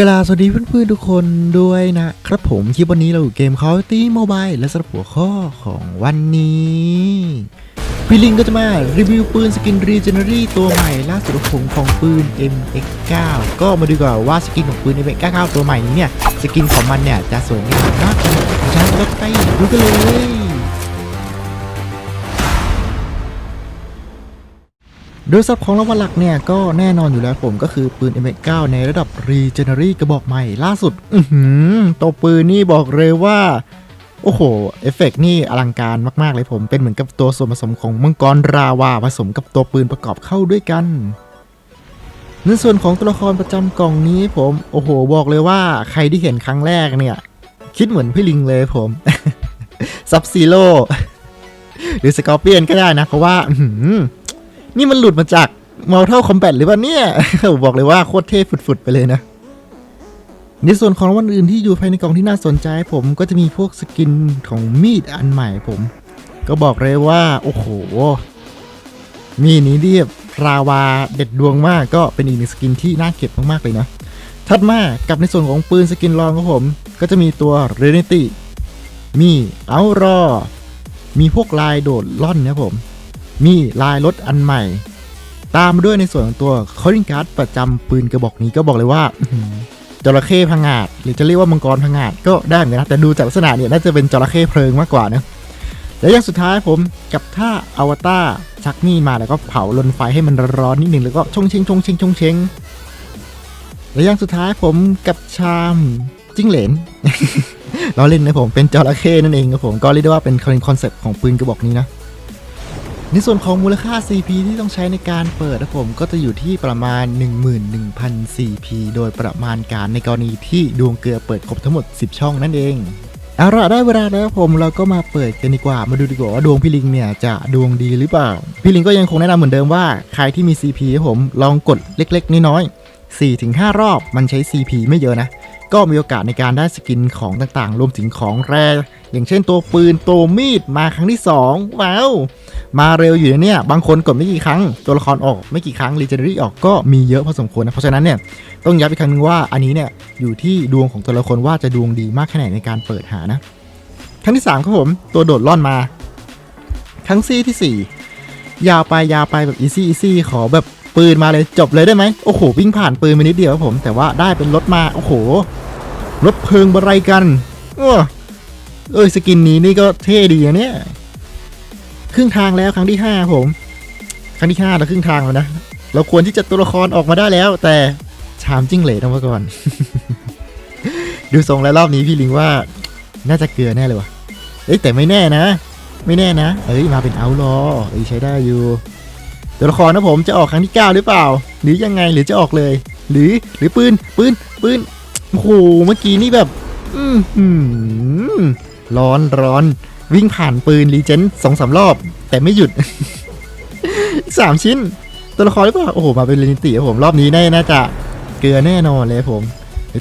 กราสวัสดีเพื่อนๆทุกคนด้วยนะครับผมคลิปวันนี้เราอยู่เกม Call of Duty Mobile และสำหรับหัวข้อของวันนี้พี่ลิงก็จะมารีวิวปืนสกิน Regenery ตัวใหม่ล่าสุดของของปืน MX9 ก็มาดูก่อนว่าสกินของปืน MX9 ตัวใหม่นี้เนี่ย สกินของมันเนี่ยจะสวยงามมากขนาดไหนฉะนั้นเราไปดูกันเลย โดยสับของรางวัลหลักเนี่ยก็แน่นอนอยู่แล้วผมก็คือปืน M9 ในระดับ Regenery กระบอกใหม่ล่าสุด อืตัวปืนนี่บอกเลยว่า โอ้โห เอฟเฟกนี่อลังการมาก ๆ เลยผมเป็นเหมือนกับตัวส่วนผสมของมังกรราวาผสมกับตัวปืนประกอบเข้าด้วยกันในส่วนของตัวละครประจำกล่องนี้ผม โอ้โห บอกเลยว่าใครที่เห็นครั้งแรกเนี่ย คิดเหมือนพี่ลิงเลยผมซับซีโร่หรือสกอร์เปียนก็ได้นะ เพราะว่าอื นี่มันหลุดมาจาก Mortal Kombat หรือเปล่าเนี่ยบอกเลยว่าโคตรเท่ฝุดๆไปเลยนะในส่วนของวัลอื่นที่อยู่ภายในกล่องที่น่าสนใจ ผมก็จะมีพวกสกินของมีดอันใหม่ผม ก็บอกเลยว่าโอ้โห มีนี้เรียบราวาเด็ดดวงมากก็เป็นอีกหนึ่งสกินที่น่าเก็บมากๆเลยนะถัดมากับในส่วนของปืนสกินรองของผม ก็จะมีตัวเรนิติมีเอารอ มีพวกลายโดดล่อนนะครับผม มีลายรถอันใหม่ ตามมาด้วยในส่วนของตัวคอริงการ์ดประจำปืนกระบอกนี้ก็บอกเลยว่าอื้อหือจระเข้พังงาดหรือจะเรียกว่ามังกรพังงาดก็ได้เหมือนกันนะแต่ดูจากลักษณะเนี่ยน่าจะเป็นจระเข้เพลิงมากกว่านะและอย่างสุดท้ายผมกับท่าอวตารชักมีดมาแล้วก็เผาลนไฟให้มันร้อนๆนิดหนึ่งแล้วก็ชงเชงชงเชงชงเชงและอย่างสุดท้ายผมกับชามจิ้งเหลนล้อเล่นนะผมเป็นจระเข้นั่นเองครับผมก็เรียกได้ว่าเป็นคอนเซ็ปต์ของปืนกระบอกนี้นะ ในส่วนของมูลค่า CP ที่ต้องใช้ในการเปิดนะผมก็จะอยู่ที่ประมาณ 11,000 CP โดยประมาณการในกรณีที่ดวงเกลือเปิดครบทั้งหมด 10 ช่องนั่นเองเอาละได้เวลาแล้วผมเราก็มาเปิดกันดีกว่ามาดูดีกว่าว่าดวงพี่ลิงเนี่ยจะดวงดีหรือเปล่า พี่ลิงก็ยังคงแนะนำเหมือนเดิมว่า ใครที่มี CP ผมลองกดเล็กๆ น้อยๆ4-5 รอบมันใช้ CP ไม่เยอะนะ ก็มีโอกาสในการได้สกินของต่างๆ รวมถึงของแรอย่างเช่นตัวปืนตัวมีดมาครั้งที่ 2 ว้าว มาเร็วอยู่นะเนี่ย บางคนกดไม่กี่ครั้ง ตัวละครออกไม่กี่ครั้งรีเจน e รี่ออกก็มีเยอะพอสมควรนะ เพราะฉะนั้นเนี่ย ต้องย้ำอีกครั้งนึงว่าอันนี้เนี่ย อยู่ที่ดวงของตัวละครว่าจะดวงดีมากแค่ไหนในการเปิดหานะครั้งที่ 3 ครับผม ตัวโดดล่อนมา ครั้งซี่ที่ 4 ยาวไปยาวไปแบบอีซี่อีซี่ขอแบบ ปืนมาเลยจบเลยได้ไหมโอ้โหวิ่งผ่านปืนไปนิดเดียวครับผม แต่ว่าได้เป็นรถมาโอ้โหรถเพลิงบะไรกันอ้อเอ้ยสกินนี้นี่ก็เท่ดีอะเนี่ยครึ่งทางแล้วครั้งที่5ผม ครั้งที่5แล้วครึ่งทางแล้วนะเราควรที่จะตัวละครออกมาได้แล้ว แต่ชามจิ้งเหลนออกมาก่อน ดูทรงแล้วรอบนี้พี่ลิงว่าน่าจะเกลือแน่เลยวะเอ้ยแต่ไม่แน่นะ ไม่แน่นะ เอ้ยมาเป็นเอาลอเอ้ยใช้ได้อยู่ ตัวละครนะผมจะออกครั้งที่ 9 หรือเปล่า หรือยังไงหรือจะออกเลย หรือหรือปืนปืนปืนโอ้โหเมื่อกี้นี่แบบ อืมหืมร้อนร้อนวิ่งผ่านปืนรีเจนสองสามรอบ แต่ไม่หยุด สามชิ้น ตัวละครหรือเปล่าโอ้โหมาเป็นเรนิติผมรอบนี้แน่น่าจะเกลือแน่นอนเลยผม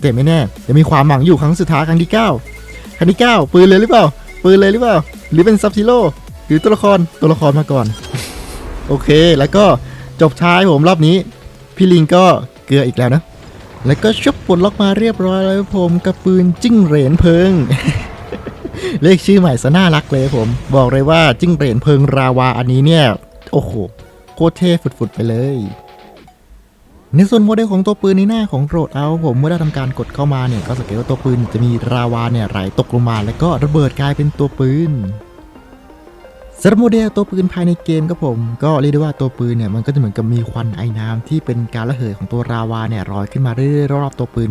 แต่ไม่แน่จะมีความหวังอยู่ครั้งสุดท้ายครั้งที่ 9 ครั้งที่ 9 ปืนเลยหรือเปล่า ปืนเลยหรือเปล่า หรือเป็นซับซิโร่หรือตัวละครตัวละครมาก่อน โอเค แล้วก็จบท้ายผมรอบนี้ พี่ลิงก็เกลืออีกแล้วนะ แล้วก็ชุบปลดล็อกมาเรียบร้อยแล้วผมกับปืนจิ้งเหรนเพิงเลขชื่อใหม่ซะน่ารักเลยผม บอกเลยว่าจิ้งเหรนเพิงราวาอันนี้เนี่ย โอ้โห โคตรเท่ฝุดๆไปเลย ในส่วนโมเดลของตัวปืนในหน้าของโรดเอาผมเมื่อได้ทำการกดเข้ามาเนี่ยก็สังเกตว่าตัวปืนจะมีราวาเนี่ยไหลตกลงมา แล้วก็ระเบิดกลายเป็นตัวปืน สำหรับโมเดลตัวปืนภายในเกมครับผม ก็เรียกได้ว่าตัวปืนเนี่ยมันก็จะเหมือนกับมีควันไอน้ำที่เป็นการระเหยของตัวราวาเนี่ยลอยขึ้นมาเรื่อยๆรอบๆตัวปืน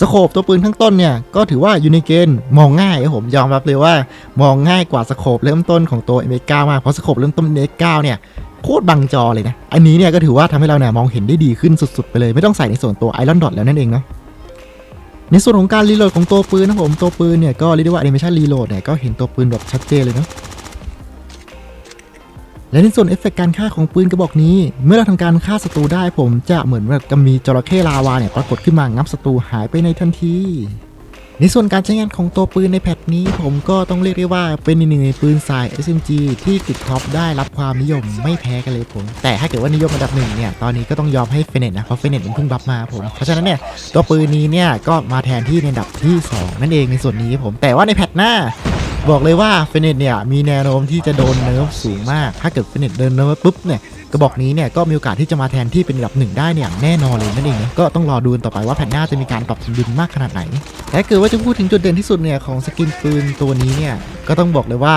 สโคปตัวปืนข้งต้นเนี่ยก็ถือว่าอยู่ในเกณฑ์มองง่ายครับผมยอมรับเลยว่ามองง่ายกว่าสโคปเริ่มต้นของตัว M9 มากเพราะสโคปเริ่มต้น M9 เนี่ยโคตรบังจอเลยนะ อันนี้เนี่ยก็ถือว่าทำให้เราเนี่ยมองเห็นได้ดีขึ้นสุดๆ ไปเลยไม่ต้องใส่ในส่วนตัวไอรอนดอทแล้วนั่นเองเนาะในส่วนของการรีโหลดของตัวปืนนะผมตัวปืนเนี่ยก็เรียกได้ว่าแอนิเมชันรีโหลดเนี่ยก็เห็นตัวปืนแบบชัดเจนเลยเนาะ และในส่วนเอฟเฟกต์การฆ่าของปืนกระบอกนี้ เมื่อเราทำการฆ่าศัตรูได้ผมจะเหมือนแบบกับมีจระเข้ลาวาเนี่ยปรากฏขึ้นมางับศัตรูหายไปในทันที ในส่วนการใช้งานของตัวปืนในแพทนี้ ผมก็ต้องเรียกได้ว่าเป็นหนึ่งในปืนสาย SMG ที่ติดท็อปได้รับความนิยมไม่แพ้กันเลยผม แต่ถ้าเกิดว่านิยมอันดับหนึ่งเนี่ยตอนนี้ก็ต้องยอมให้เฟเนตนะเพราะเฟเนตมันเพิ่งบัฟมาผมเพราะฉะนั้นเนี่ยตัวปืนนี้เนี่ยก็มาแทนที่ในอันดับที่ 2 นั่นเองในส่วนนี้ผมแต่ว่าในแพทหน้า บอกเลยว่าเฟเนตเนี่ยมีแนวโน้มที่จะโดนเนิร์ฟสูงมาก ถ้าเกิดเฟเนตเดินเนิร์ฟปุ๊บเนี่ยกระบอกนี้เนี่ยก็มีโอกาสที่จะมาแทนที่เป็นอันดับหนึ่งได้เนี่ยแน่นอนเลยนั่นเองนะก็ต้องรอดูต่อไปว่าแพทหน้าจะมีการปรับสมดุลมากขนาดไหนแต่เกิดว่าจะพูดถึงจุดเด่นที่สุดเนี่ยของสกินปืนตัวนี้เนี่ยก็ต้องบอกเลยว่า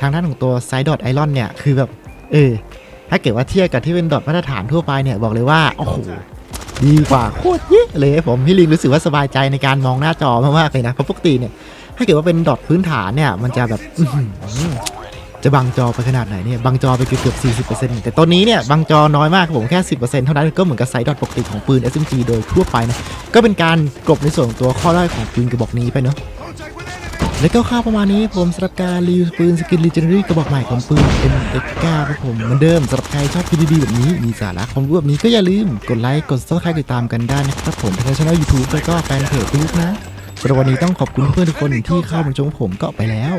ทางด้านของตัวไซด์ดอ t ไอรอนเนี่ยคือแบบเออถ้าเกิดว่าเทียบกับที่เป็นดอทมาตรฐานทั่วไปเนี่ยบอกเลยว่าโอ้โหดีกว่าโคตรเยอะเลยผมพี่ลิงรู้สึกว่าสบายใจในการมองหน้าจอมากๆเลยนะเพราะปกติเนี่ย ถ้าเกิดว่าเป็นดอทพื้นฐานเนี่ย มันจะแบบจะบังจอไปขนาดไหนเนี่ยบังจอไปเกือบๆ40%แต่ตัวนี้เนี่ยบังจอน้อยมากผมแค่ 10%เท่านั้นก็เหมือนกับไซส์ดอทปกติของปืน SMG โดยทั่วไปนะก็เป็นการกลบในส่วนของตัวข้อด้อยของปืนกระบอกนี้ไปเนาะและก็ข้าวประมาณนี้ผมสำหรับการรีวิวปืนสกินลีเจน d รี่กระบอกใหม่ของปืน M19 ครับผมเหมือนเดิมสำหรับใครชอบคลิปดีๆแบบนี้มีสาระความรู้แบบนี้ก็อย่าลืมกดไลค์กด subscribe ติดตามกันได้นะครับผมทางช่อง YouTube แล้วก็แฟนเพจ Facebook นะ สำหรับวันนี้ต้องขอบคุณเพื่อนทุกคนที่เข้ามาชมผมก็ไปแล้ว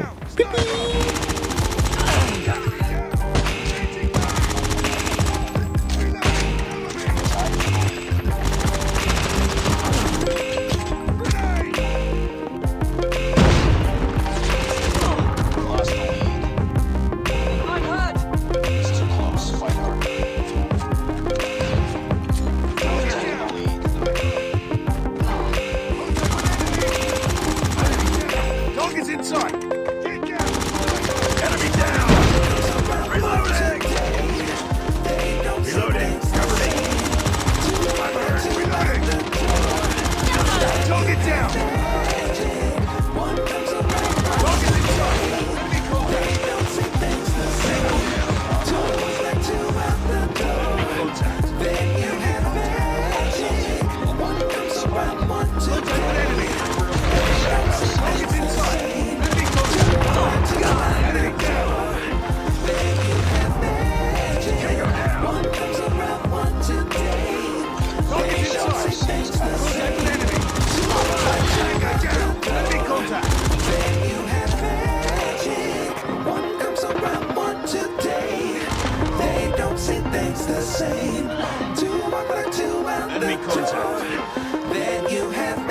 Make contact. Then you have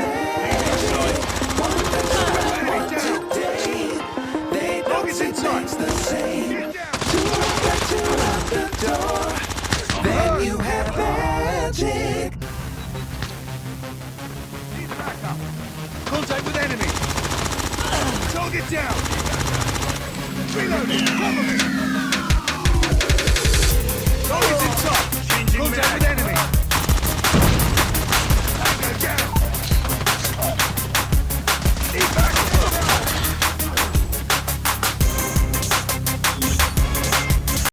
the same. The door. Then you have magic. Contact with enemy. Target down. Reloading.